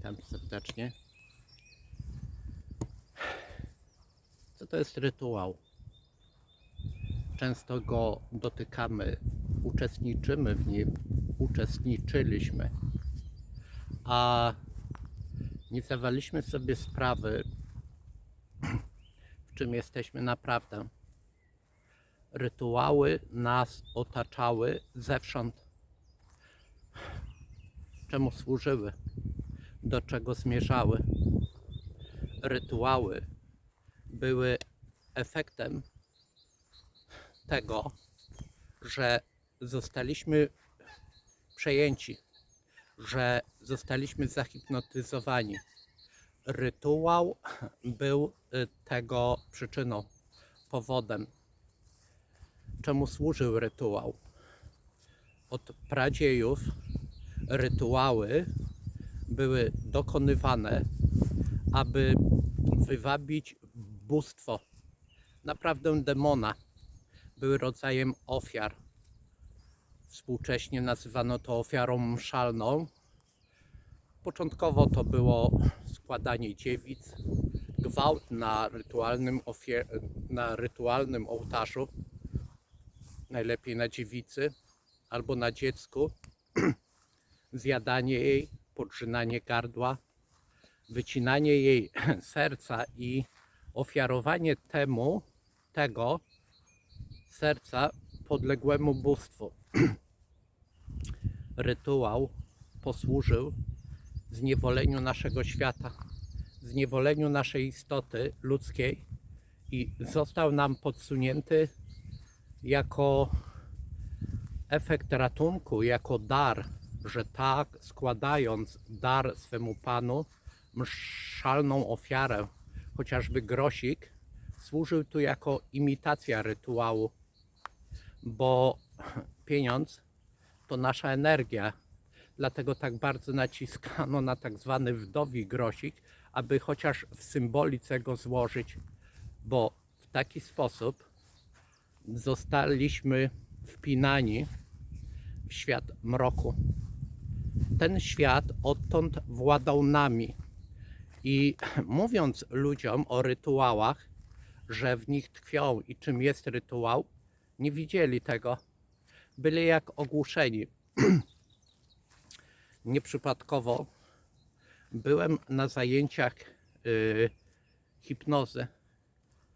Witam serdecznie. Co to jest rytuał? Często go dotykamy, uczestniczymy w nim, uczestniczyliśmy, a nie zdawaliśmy sobie sprawy, w czym jesteśmy naprawdę. Rytuały nas otaczały zewsząd. Czemu służyły? Do czego zmierzały? Rytuały były efektem tego, że zostaliśmy przejęci, że zostaliśmy zahipnotyzowani. Rytuał był y, tego przyczyną, powodem. Czemu służył rytuał? Od pradziejów rytuały były dokonywane, aby wywabić bóstwo, naprawdę demona. Były rodzajem ofiar. Współcześnie nazywano to ofiarą mszalną. Początkowo to było składanie dziewic, gwałt na rytualnym, na rytualnym ołtarzu, najlepiej na dziewicy albo na dziecku, zjadanie jej, podrzynanie gardła, wycinanie jej serca i ofiarowanie temu, tego serca podległemu bóstwu. Rytuał posłużył zniewoleniu naszego świata, zniewoleniu naszej istoty ludzkiej i został nam podsunięty jako efekt ratunku, jako dar, że tak składając dar swemu Panu, mszalną ofiarę, chociażby grosik, służył tu jako imitacja rytuału, bo pieniądz to nasza energia. Dlatego tak bardzo naciskano na tak zwany wdowi grosik, aby chociaż w symbolice go złożyć, bo w taki sposób zostaliśmy wpinani w świat mroku. Ten świat odtąd władał nami. I mówiąc ludziom o rytuałach, że w nich tkwią i czym jest rytuał, nie widzieli tego. Byli jak ogłuszeni. Nieprzypadkowo byłem na zajęciach y, hipnozy,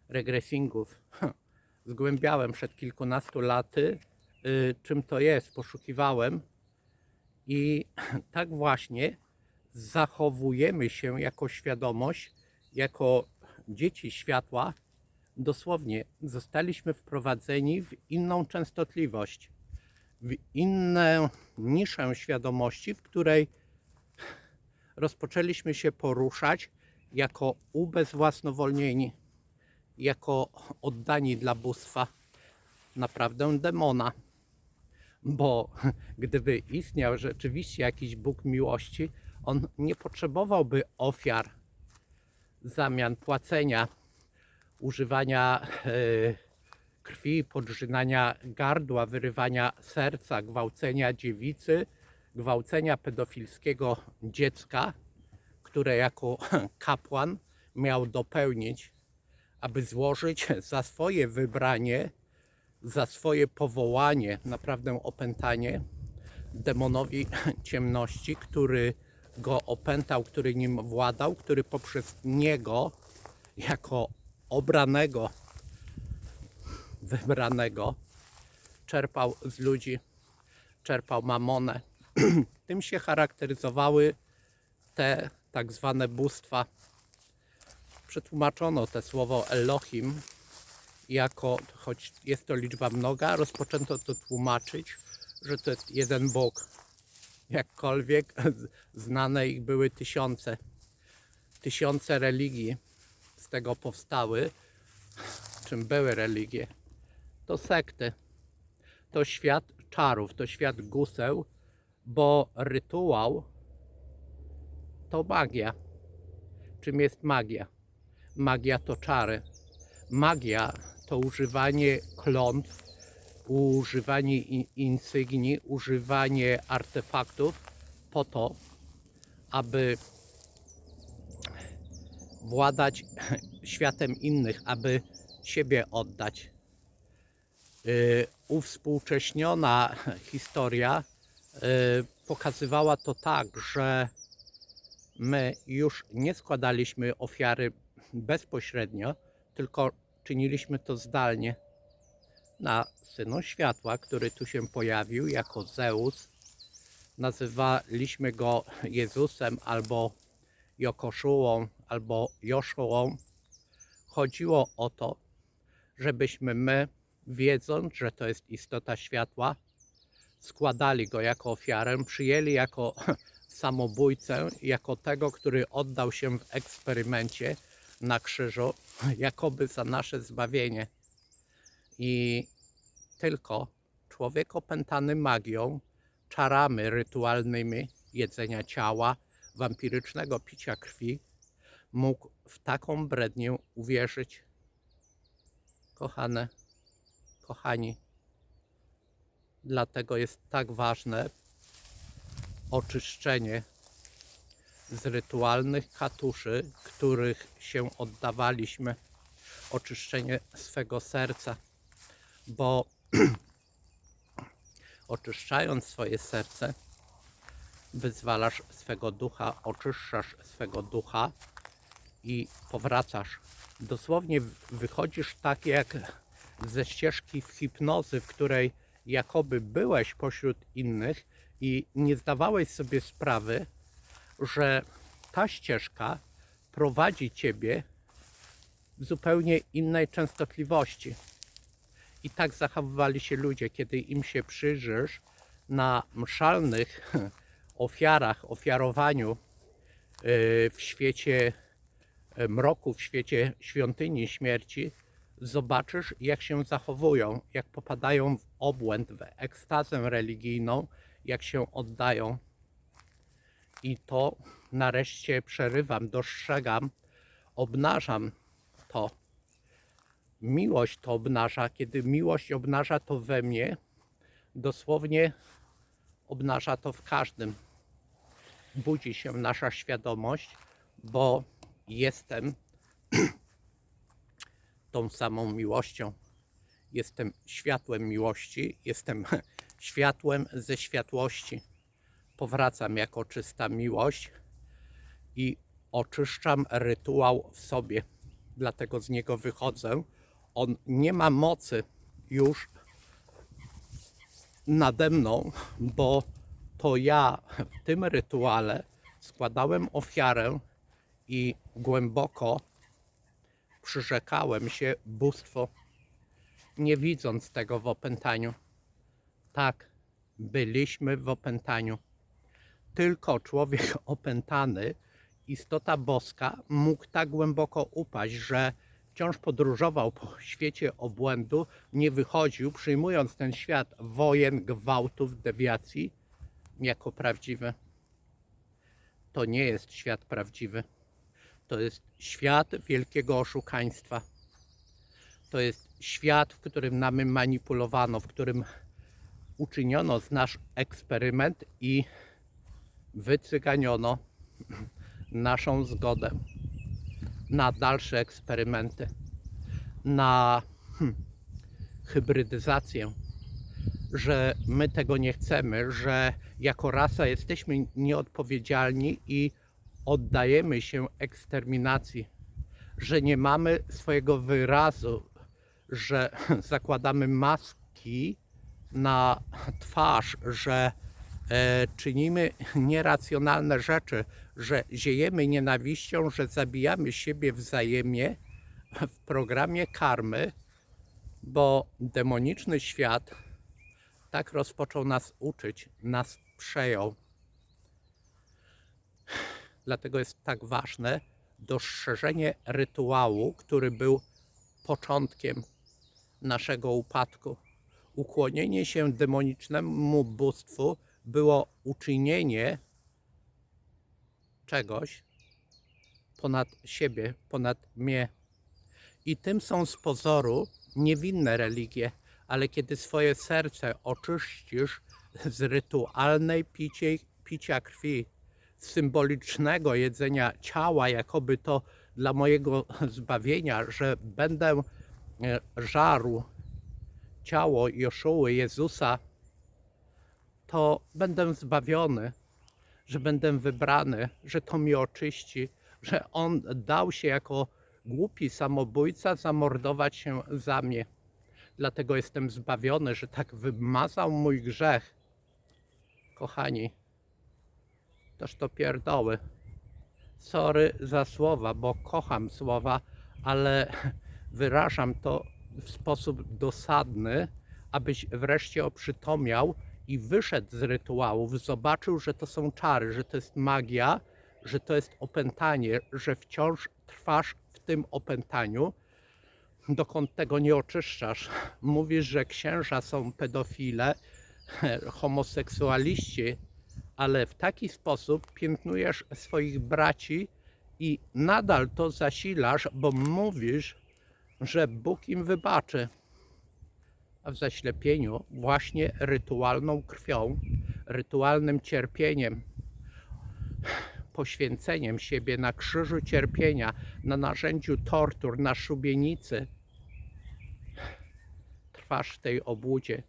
regresingów. Zgłębiałem przed kilkunastu laty, y, czym to jest. Poszukiwałem i tak właśnie zachowujemy się jako świadomość, jako dzieci światła. Dosłownie zostaliśmy wprowadzeni w inną częstotliwość, w inną niszę świadomości, w której rozpoczęliśmy się poruszać jako ubezwłasnowolnieni, jako oddani dla bóstwa, naprawdę demona bo gdyby istniał rzeczywiście jakiś Bóg miłości, on nie potrzebowałby ofiar, zamian płacenia, używania e, krwi, podrzynania gardła, wyrywania serca, gwałcenia dziewicy, gwałcenia pedofilskiego dziecka, które jako kapłan miał dopełnić, aby złożyć za swoje wybranie za swoje powołanie, naprawdę opętanie demonowi ciemności, który go opętał, który nim władał, który poprzez niego, jako obranego, wybranego, czerpał z ludzi, czerpał mamonę. Tym się charakteryzowały te tak zwane bóstwa. Przetłumaczono te słowo Elohim jako, choć jest to liczba mnoga, rozpoczęto to tłumaczyć, że to jest jeden Bóg. Jakkolwiek znane ich były tysiące. Tysiące religii z tego powstały. Czym były religie? To sekty. To świat czarów, to świat guseł, bo rytuał to magia. Czym jest magia? Magia to czary. Magia to używanie klątw, używanie in- insygnii, używanie artefaktów po to, aby władać światem innych, aby siebie oddać. Yy, uwspółcześniona historia yy, pokazywała to tak, że my już nie składaliśmy ofiary bezpośrednio, tylko czyniliśmy to zdalnie na Synu Światła, który tu się pojawił jako Zeus. Nazywaliśmy go Jezusem albo Jokoszułą, albo Joszułą. Chodziło o to, żebyśmy my, wiedząc, że to jest istota światła, składali go jako ofiarę, przyjęli jako samobójcę, jako tego, który oddał się w eksperymencie na krzyżu, jakoby za nasze zbawienie. I tylko człowiek opętany magią, czarami rytualnymi jedzenia ciała, wampirycznego picia krwi, mógł w taką brednię uwierzyć. Kochane, kochani, dlatego jest tak ważne oczyszczenie z rytualnych katuszy, których się oddawaliśmy, oczyszczenie swego serca, bo oczyszczając swoje serce, wyzwalasz swego ducha, oczyszczasz swego ducha i powracasz. Dosłownie wychodzisz tak jak ze ścieżki w hipnozy, w której jakoby byłeś pośród innych i nie zdawałeś sobie sprawy, że ta ścieżka prowadzi ciebie w zupełnie innej częstotliwości. I tak zachowywali się ludzie, kiedy im się przyjrzysz na mszalnych ofiarach, ofiarowaniu yy, w świecie e, mroku, w świecie świątyni śmierci, zobaczysz, jak się zachowują, jak popadają w obłęd, w ekstazę religijną, jak się oddają. I to nareszcie przerywam, dostrzegam, obnażam to. Miłość to obnaża. Kiedy miłość obnaża to we mnie, dosłownie obnaża to w każdym. Budzi się nasza świadomość, bo jestem tą samą miłością. Jestem światłem miłości, jestem światłem ze światłości. Powracam jako czysta miłość i oczyszczam rytuał w sobie. Dlatego z niego wychodzę. On nie ma mocy już nade mną, bo to ja w tym rytuale składałem ofiarę i głęboko przyrzekałem się bóstwo, nie widząc tego w opętaniu. Tak, byliśmy w opętaniu. Tylko człowiek opętany, istota boska, mógł tak głęboko upaść, że wciąż podróżował po świecie obłędu, nie wychodził, przyjmując ten świat wojen, gwałtów, dewiacji jako prawdziwy. To nie jest świat prawdziwy. To jest świat wielkiego oszukaństwa. To jest świat, w którym nami manipulowano, w którym uczyniono z nasz eksperyment i wycyganiono naszą zgodę na dalsze eksperymenty, na hmm, hybrydyzację, że my tego nie chcemy, że jako rasa jesteśmy nieodpowiedzialni i oddajemy się eksterminacji, że nie mamy swojego wyrazu, że zakładamy maski na twarz, że czynimy nieracjonalne rzeczy, że ziejemy nienawiścią, że zabijamy siebie wzajemnie w programie karmy, bo demoniczny świat tak rozpoczął nas uczyć, nas przejął. Dlatego jest tak ważne dostrzeżenie rytuału, który był początkiem naszego upadku. Ukłonienie się demonicznemu bóstwu było uczynienie czegoś ponad siebie, ponad mnie. I tym są z pozoru niewinne religie, ale kiedy swoje serce oczyścisz z rytualnej picie, picia krwi, symbolicznego jedzenia ciała, jakoby to dla mojego zbawienia, że będę e, żarł ciało Joszuły Jezusa, to będę zbawiony, że będę wybrany, że to mi oczyści, że On dał się jako głupi samobójca zamordować się za mnie. Dlatego jestem zbawiony, że tak wymazał mój grzech. Kochani, toż to pierdoły. Sorry za słowa, bo kocham słowa, ale wyrażam to w sposób dosadny, abyś wreszcie oprzytomniał i wyszedł z rytuałów, zobaczył, że to są czary, że to jest magia, że to jest opętanie, że wciąż trwasz w tym opętaniu, dokąd tego nie oczyszczasz. Mówisz, że księża są pedofile, homoseksualiści, ale w taki sposób piętnujesz swoich braci i nadal to zasilasz, bo mówisz, że Bóg im wybaczy. W zaślepieniu właśnie rytualną krwią, rytualnym cierpieniem, poświęceniem siebie na krzyżu cierpienia, na narzędziu tortur, na szubienicy, trwasz w tej obłudzie.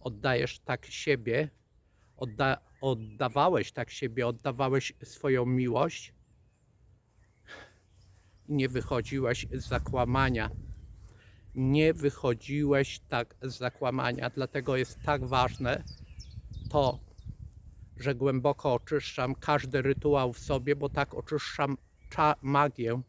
Oddajesz tak siebie, odda, oddawałeś tak siebie, oddawałeś swoją miłość nie wychodziłeś z zakłamania. Nie wychodziłeś tak z zakłamania, dlatego jest tak ważne to, że głęboko oczyszczam każdy rytuał w sobie, bo tak oczyszczam cza- magię,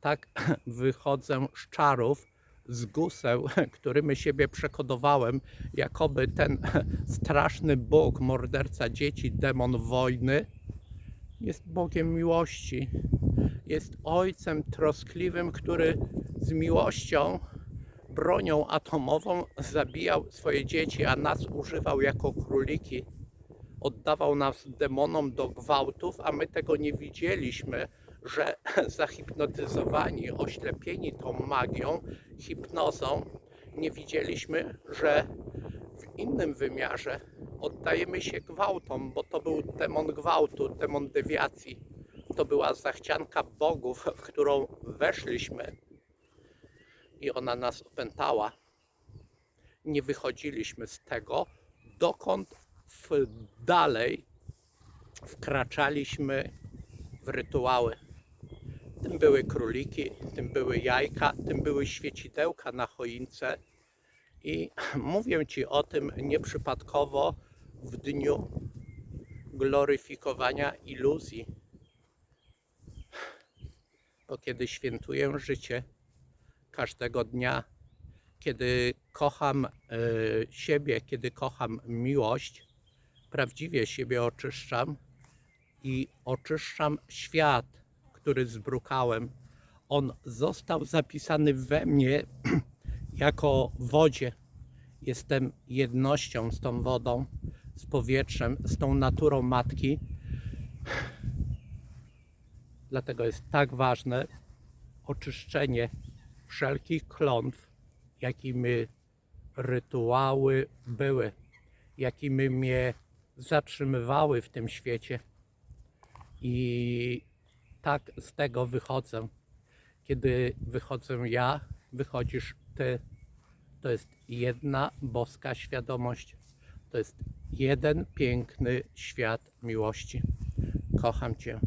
tak wychodzę z czarów, z guseł, którymi siebie przekodowałem, jakoby ten straszny Bóg, morderca dzieci, demon wojny, jest Bogiem miłości. Jest Ojcem troskliwym, który z miłością, bronią atomową zabijał swoje dzieci, a nas używał jako króliki. Oddawał nas demonom do gwałtów, a my tego nie widzieliśmy, że zahipnotyzowani, oślepieni tą magią, hipnozą, nie widzieliśmy, że w innym wymiarze oddajemy się gwałtom, bo to był demon gwałtu, demon dewiacji. To była zachcianka bogów, w którą weszliśmy i ona nas opętała. Nie wychodziliśmy z tego, dokąd w dalej wkraczaliśmy w rytuały. Tym były króliki, tym były jajka, tym były świecidełka na choince. I mówię Ci o tym nieprzypadkowo w dniu gloryfikowania iluzji. Bo kiedy świętuję życie każdego dnia, kiedy kocham e, siebie, kiedy kocham miłość, prawdziwie siebie oczyszczam i oczyszczam świat, który zbrukałem. On został zapisany we mnie jako wodzie. Jestem jednością z tą wodą, z powietrzem, z tą naturą matki. Dlatego jest tak ważne oczyszczenie wszelkich klątw, jakimi rytuały były, jakimi mnie zatrzymywały w tym świecie. I tak z tego wychodzę. Kiedy wychodzę ja, wychodzisz ty. To jest jedna boska świadomość. To jest jeden piękny świat miłości. Kocham Cię.